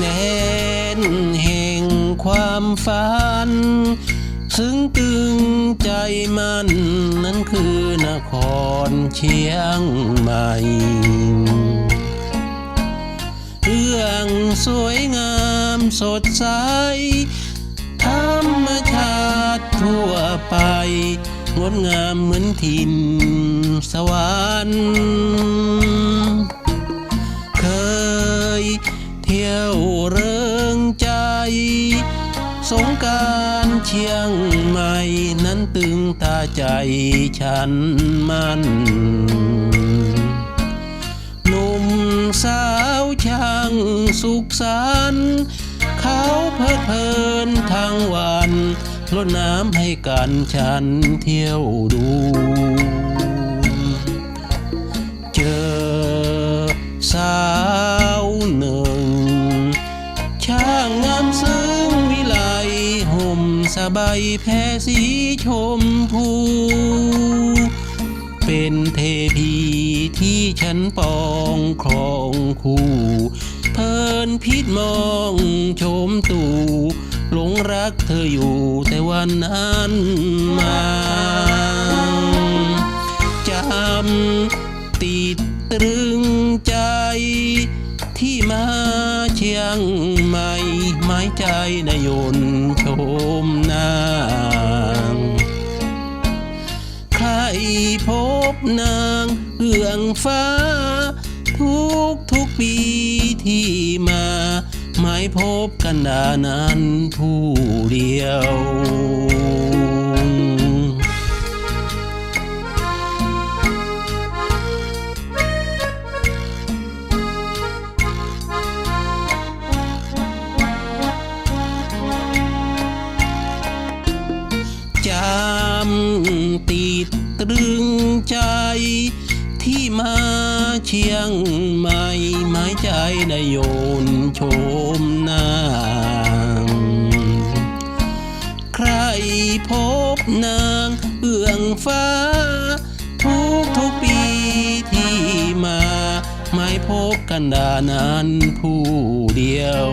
แดนแห่งความฝัน ซึ่งตึงใจมันนั้นคือนครเชียงใหม่เรื่องสวยงามสดใส ธรรมชาติทั่วไป งดงามเหมือนทินสวรรค์ สงการเชียงใหม่นั้นตึงตาใจฉันมันหนุ่มสาวช่างสุขสันต์เขาเพลิดเพลินทั้งวันลดน้ำให้กันฉันเที่ยวดู เจอสาวหนึ่ง มสบแพรสีชมพู เป็นเทพีที่ฉันปองครองคู่ เพลินพิษมองชมตู่หลงรักเธออยู่แต่วันนั้นมาจำ งใหม่ไม้ใจนายนชมนางใครพบนางเอื้องฟ้า ทุกทุกปีที่มา ไม่พบกันดานั้นผู้เดียว ใจที่มาเชียงใหม่หมายใจได้โยนชมนางใครพบนางเอื้องฟ้า ทุกทุกปีที่มาไม่พบกันดานั้นผู้เดียว